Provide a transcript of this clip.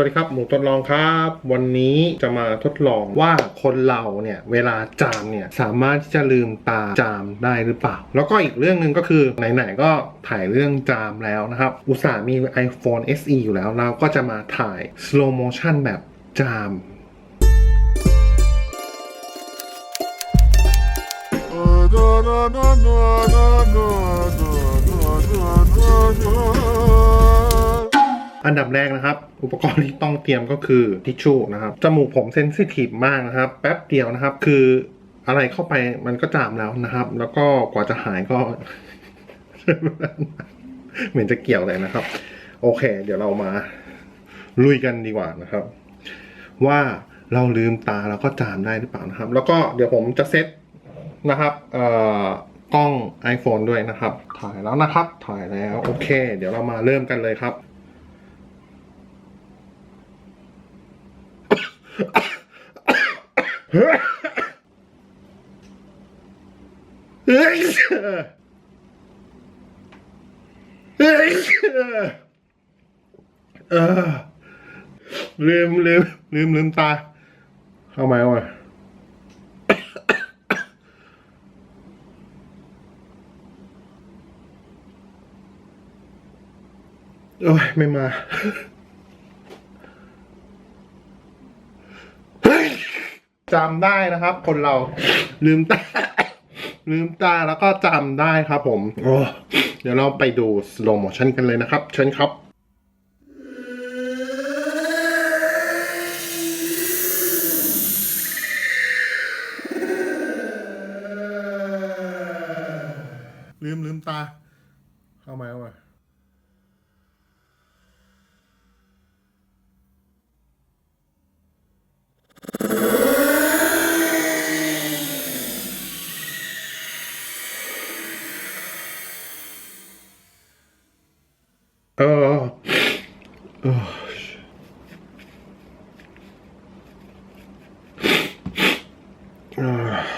วัสดีครับหมูทดลองครับ วันนี้จะมาทดลองว่าคนเราเนี่ยเวลาจามเนี่ยสามารถที่จะลืมตาจามได้หรือเปล่า แล้วก็อีกเรื่องหนึ่งก็คือไหนๆก็ถ่ายเรื่องจามแล้วนะครับ อุตส่าห์มี iPhone SE อยู่แล้ว เราก็จะมาถ่าย slow motion แบบจามอั อันดับแรกนะครับ อุปกรณ์ที่ต้องเตรียมก็คือทิชชู่นะครับ จมูกผมเซนซิทีฟมากนะครับ แป๊บเดียวนะครับ คืออะไรเข้าไปมันก็จามแล้วนะครับ แล้วก็กว่าจะหายก็ เหมือนจะเกี่ยวเลยนะครับ โอเค เดี๋ยวเรามาลุยกันดีกว่านะครับ ว่าเราลืมตาแล้วก็จามได้หรือเปล่านะครับ แล้วก็เดี๋ยวผมจะเซตนะครับเอ่อกล้อง iPhone ด้วยนะครับ ถ่ายแล้วนะครับ ถ่ายแล้ว โอเค เดี๋ยวเรามาเริ่มกันเลยครับ เฮ้ยเฮ้ยเออ ลืมลืมลืมลืมตา เข้ามาเอามาโอ้ยไม่มา จำได้นะครับ คนเราลืมตา ลืมตาแล้วก็จำได้ครับผมโอ้เดี๋ยวเราไปดู slow motion กันเลยนะครับ เชิญครับลืมลืมตา เข้ามาเอามา Oh. oh.